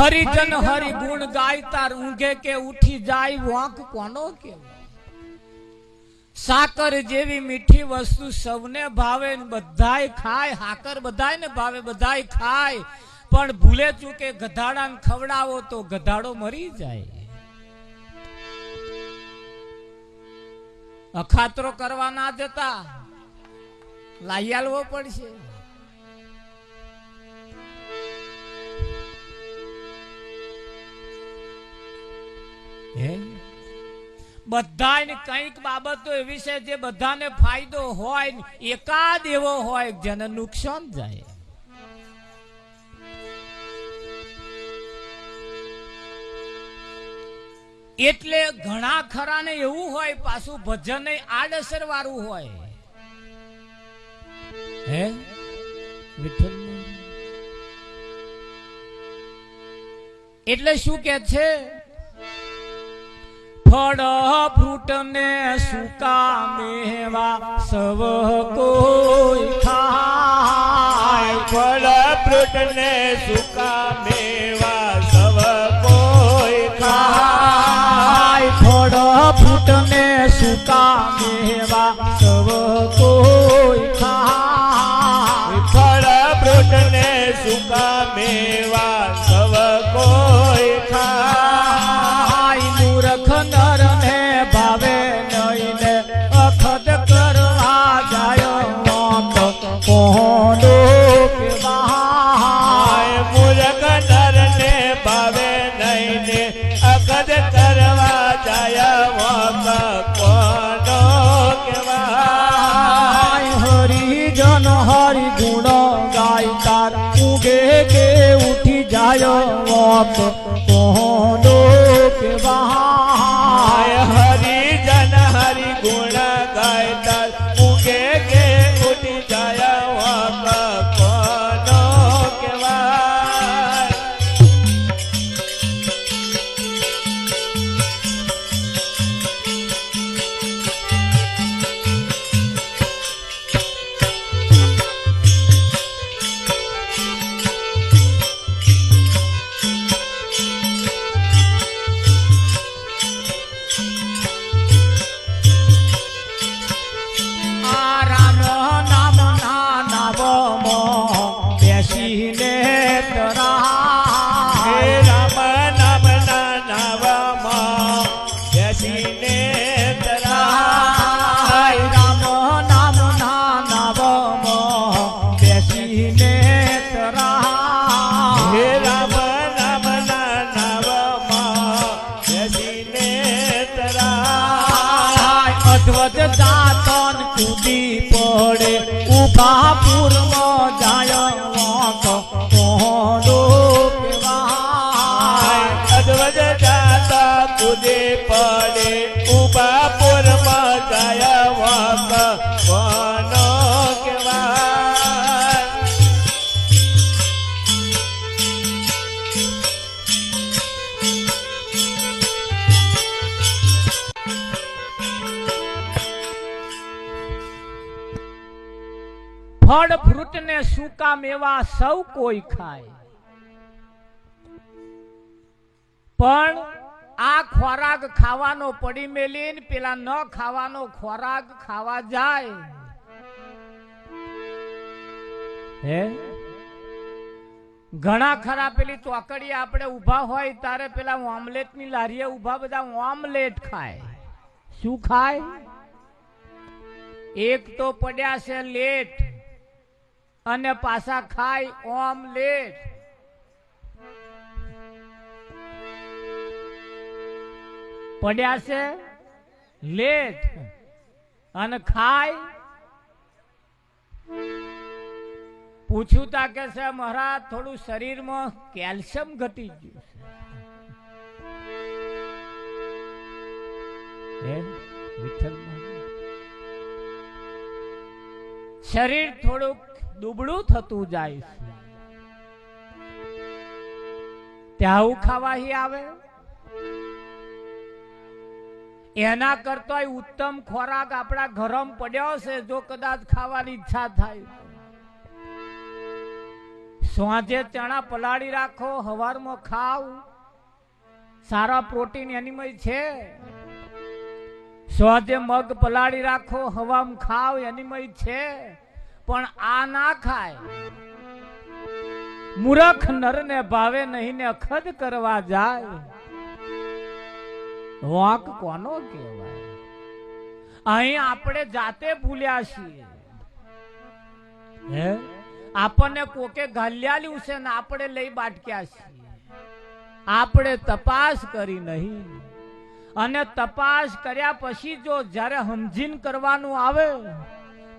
હરિજન હરિ ગુણ ગાય તાર ઊંઘે કે ઉઠી જાય, વાંક કોનો કે સાકર જેવી મીઠી વસ્તુ સૌને ભાવે બધાય ખાય, હાકર બધાય ને ભાવે, બધાય ખાય. પણ ભૂલે ચૂકે ગધાડાને ખવડાવો તો ગધાડો મરી જાય. અખાતરો કરવા ના જતા લાઈ આલવો પડશે. હે? બધાને કંઈક બાબતો એવી છે જે બધાને ફાયદો હોય એકાદ એવો હોય જેને નુકસાન જાય. એટલે ઘણા ખરાને એવું હોય, પાછું ભજન આડઅસર વાળું હોય. હે? વિઠ્ઠલ એટલે શું કે છે? ફળ ફ્રૂટ ને સુકા મેવા સવ કોઈ ખાય. ફળ ફ્રૂટ ને સુકા મેવા વોક અધવત જાતન કૂદી ફળ ફ્રૂટ ને સૂકા મેવા સૌ કોઈ ખાય? પણ આ ખોરાક ખાવાનો પડી મેલીને પેલા ન ખાવાનો ખોરાક ખાવા જાય. હે? ઘણા ખરા પેલી ચોકડી આપણે ઊભા હોય ત્યારે પેલા ઓમલેટની લારીએ ઊભા બધા ઓમલેટ ખાય. શું ખાય? એક તો પડ્યા છે લેટ. અને પાછા ખાય ઓમલેટ. પડ્યા છે લેટ. અને ખાય પૂછ્યું તા કે છે, મહારાજ, થોડું શરીરમાં કેલ્શિયમ ઘટી ગયું છે. શરીર થોડુંક દુબળું થતું જાય છે. ત્યાં ખાવાહી આવે? એના કરતા ઉત્તમ ખોરાક આપણા ગરમ પડ્યો છે, જો કદાચ ખાવાની ઈચ્છા થાય. સાંજે ચણા પલાળી રાખો, હવારમાં ખાવ. સારા પ્રોટીન એનીમય છે. સાંજે મગ પલાળી રાખો, હવામાં ખાવ એનીમય છે. પણ આ ના ખાય. મૂરખ નરને ભાવે નહીં ને અખદ કરવા જાય. વાંક કોનો કહેવાય? અહીં આપણે જાતે ભૂલ્યા છીએ. હે? આપણને કોકે ગાલ્યાલ્યું છે ને આપણે લઈ બાટક્યા છીએ. આપણે તપાસ કરી નહીં. અને તપાસ કર્યા પછી જો જ્યારે સમજીને કરવાનું આવે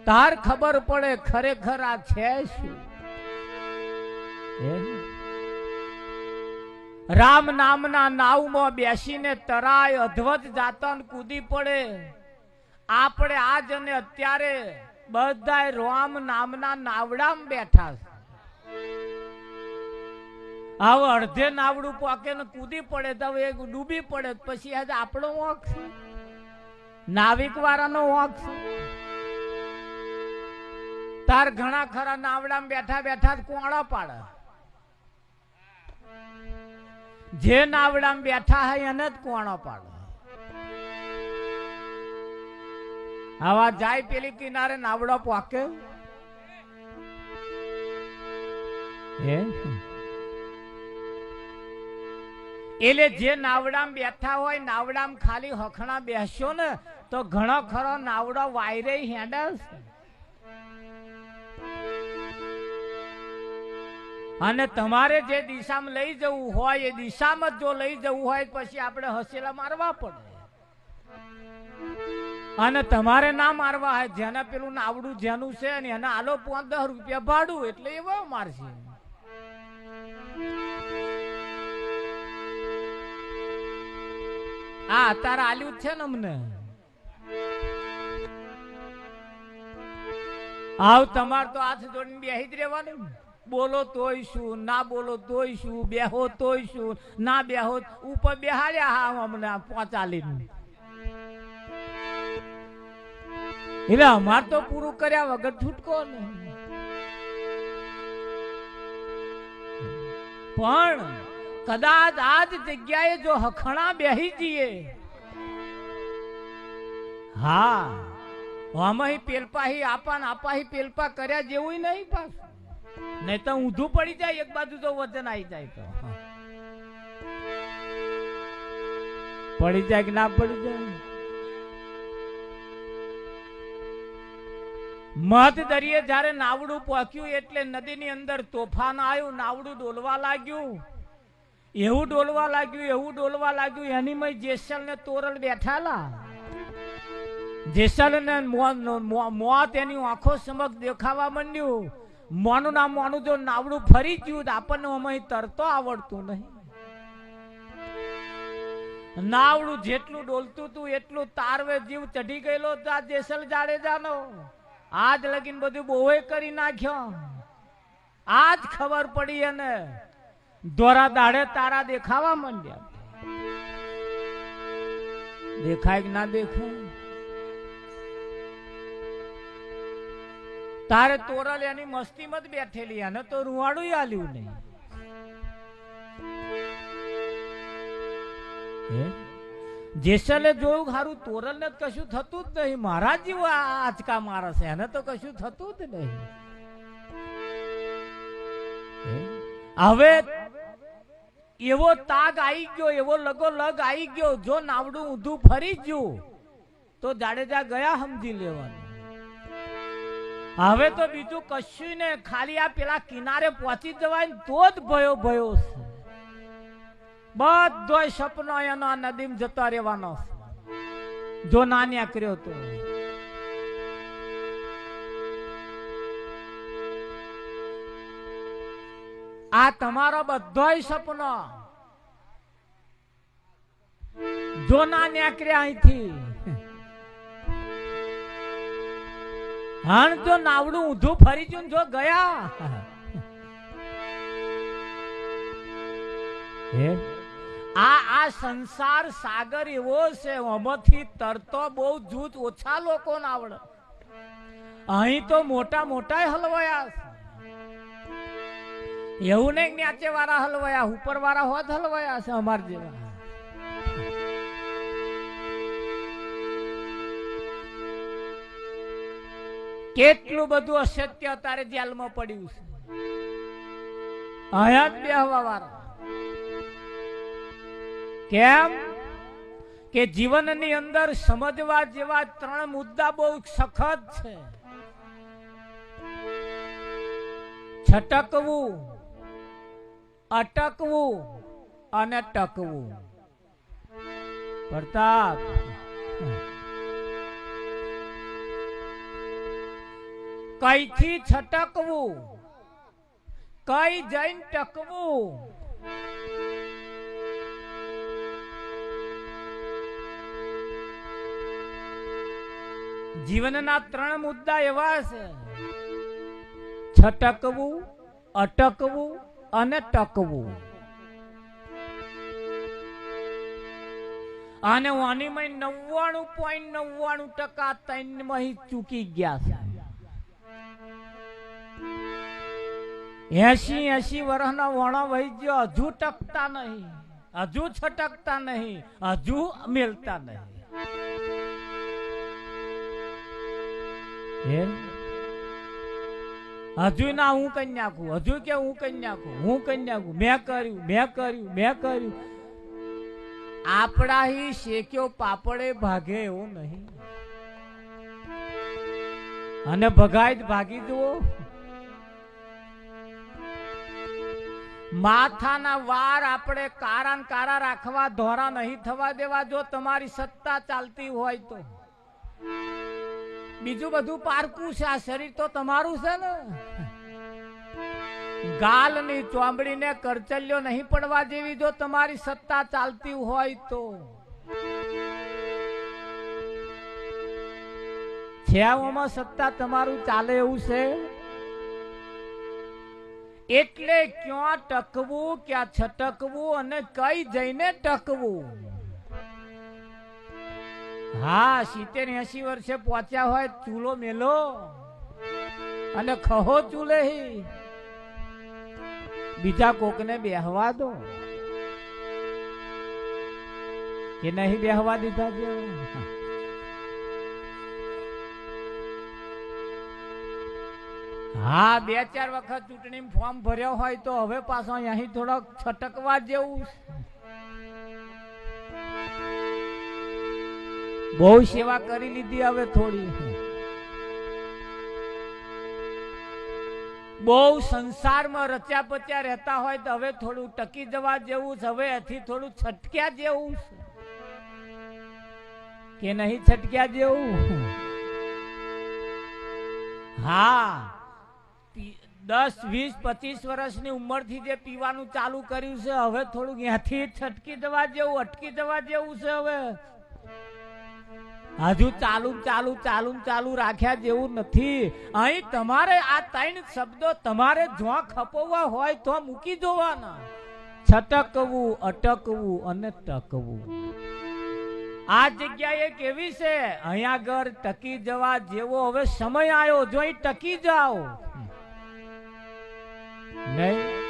તાર ખબર પડે ખરેખર આ છે શું? રામ નામના નાવમાં બેસીને તરાય અધવત જાતન કૂદી પડે. આપણે આજ અને અત્યારે બધાય રામ નામના નાવડામાં બેઠા છે. હવે અડધે નાવડું પાકે ને કૂદી પડે, તો એક ડૂબી પડે પછી આજે આપણો વાંક નાવિક વાળાનો વાંક છે તાર ઘણા ખરા નાવડામાં બેઠા બેઠા કોણા પાડે જે નાવડામાં બેઠા હોય એને જ કોણો પાડે આવા જાય પેલી કિનારે નાવડો પાકે? એટલે જે નાવડામાં બેઠા હોય, નાવડામાં ખાલી હખણા બેસશો ને, તો ઘણો ખરો નાવડો વાયરે હેડે અને તમારે જે દિશામાં લઈ જવું હોય, એ દિશામાં જ લઈ જવું હોય, પછી આપણે હસેલા મારવા પડે. અને તમારે ના મારવા હોય, જેને પેલું નાવડું જેનું છે ને, એને આલો પાંચ દસ રૂપિયા ભાડું, એટલે એવો મારશે. આ અત્યારે આલ્યું જ છે ને અમને. આવ, તમાર તો હાથ જોડીને બેહી જ રહેવાનું. બોલો તોય શું, ના બોલો તોય શું, બેહો તોય શું, ના બેહો ઉપર બેહાડ્યા હા અમને પહોંચાડીને. એટલે અમાર તો પૂરું કર્યા વગર છૂટકો નહીં. પણ કદાચ આ જ જગ્યાએ જો હખણા બેહી જઈએ. હા આમાં પેલપાહી, આપાન આપાહી પેલપા કર્યા જેવું નહીં પાછું. નહીં તો ઊંધું પડી જાય, એક બાજુ તો વજન આવી જાય તો. પડી જાય કે ના પડી જાય? મત દરિયે જ્યારે નાવડું પહોંચ્યું એટલે નદીની અંદર તોફાન આવ્યું, નાવડું ડોલવા લાગ્યું. એવું ડોલવા લાગ્યું, એવું ડોલવા લાગ્યું, એની મય જેસલ ને તોરલ બેઠાલા. જેસલ ને મોત એની આંખો સમક્ષ દેખાવા માંડ્યું. મોનું ના મોનું જો નાવડું ફરી ગયું તો આપણને અમે તરતો આવડતું નહીં. નાવડું જેટલું ડોલતું તું, એટલું તારવે જીવ ચઢી ગયેલો તા જેસલ જાડેજાનો. આજ લગીન બધું બોવે કરી નાખ્યો. આજ ખબર પડી એને દોરા દાડે તારા દેખાવા માંડ્યા. દેખાય કે ના દેખાય? તારે તોરલ એની મસ્તીમાં જ બેઠેલી એને તો રૂવાડું આલ્યું નહીં? જેસલે જોયું હારું તોરલ ને કશું થતું જ નહીં. મારા જેવો આંચકા મારે છે. એને તો કશું થતું જ નહીં. હવે એવો તાગ આવી ગયો, એવો લગો લગ આવી ગયો. જો નાવડું ઊંધું ફરી ગયું, તો જાડેજા ગયા સમજી લેવાનું. હવે તો બીજું કશું ને ખાલી આ પેલા કિનારે પહોંચી જવાય તો જ ભયો ભયો છે. બધો સપનો એનો આ નદીમાં જતો રહેવાનો. જો નાન્યા કર્યો તો. આ તમારો બધોય સપનો. જો ના નીકળ્યા અહીંથી. હણ જો નાવડું ઊંધું ફરી ગયું જો ગયા. હે? આ આ સંસાર સાગર એવો છે, આમાંથી તરતો બહુ જૂથ ઓછા લોકો નાવડે. અહીં તો મોટા મોટા હલવાયા એવું નહીં જ્ઞાચે વાળા હલવાયા ઉપર વાળા હોત હલવાયા છે અમાર જેવા. કેટલું બધું અસત્ય અત્યારે જેલમાં પડ્યું છે. અહીંયા જ બેહવા વાળા. કેમ? કે જીવનની અંદર સમજવા જેવા ત્રણ મુદ્દા બહુ સખત છે. છટકવું, અટકવું અને ટકવું. પ્રતાપ. કઈથી છટકવું? કઈ જઈને ટકવું? જીવનના ત્રણ મુદ્દા એવા છે. છટકવું, અટકવું અને ટકવું. અને વાનીમાં નવ્વાણું પોઈન્ટ નવ્વાણું ટકા તૈનમાં ચૂકી ગયા છે. એસી એસી વર્ષના વણો વહી ગયો. હજુ ટકતા નહીં. હજુ છટકતા નહીં. હજુ મેલતા નહીં. હજુ ના હું કઈ નાખું હજુ કે હું કઈ નાખું હું કઈ નાખું મેં કર્યું મેં કર્યું મેં કર્યું. આપણા હી શેક્યો પાપડે ભાગે એવું નહીં. અને ભગાય જ ભાગી જુઓ. માથાના વાર આપણે કારા કારા રાખવા, ધોરા નહીં થવા દેવા જો તમારી સત્તા ચાલતી હોય તો. બીજું બધું પારકું છે, આ શરીર તો તમારું છે ને. ગાલની ચોંબડીને કરચલ્યો નહીં પડવા જેવી જો તમારી સત્તા ચાલતી હોય તો. છે સત્તા તમારું ચાલે એવું છે? એટલે ક્યાં ટકવું, ક્યાં છટકવું અને કઈ જઈને ટકવું? હા, સિત્તેર એસી વર્ષે પહોંચ્યા હોય ચૂલો મેલો અને ખહો ચૂલે બીજા કોકને બેહવા દો. કે નહીં બેહવા દીધા છે? હા, બે ચાર વખત ચૂંટણી ફોર્મ ભર્યો હોય તો હવે પાછો અહીં થોડોક છટકવા જેવું બહુ સેવા કરી લીધી હવે થોડી. બહુ સંસારમાં રચ્યા પચ્યા રહેતા હોય તો હવે થોડું ટકી જવા જેવું છે, હવે એથી થોડું છટક્યા જેવું કે નહીં છટક્યા જેવું? હા. દસ, વીસ, પચીસ વર્ષની ઉંમરથી જે પીવાનું ચાલુ કર્યું છે, હવે થોડું ત્યાંથી છટકી જવા જેવું, અટકી જવા જેવું છે હવે. હજુ ચાલુ ચાલુ ચાલુ ચાલુ રાખ્યા જેવું નથી. અહીં તમારે આ ત્રણ શબ્દો તમારે જો ખપવવા હોય તો મૂકી જોવાના. છટકવું, અટકવું અને ટકવું. આ જગ્યાએ કેવી છે? અહીંયા આગળ ટકી જવા જેવો હવે સમય આવ્યો. જો અહીં ટકી જાઓ નહીં.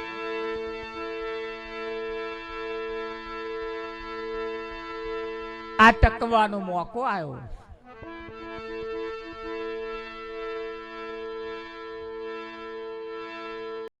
આ ટકવાનો મોકો આવ્યો.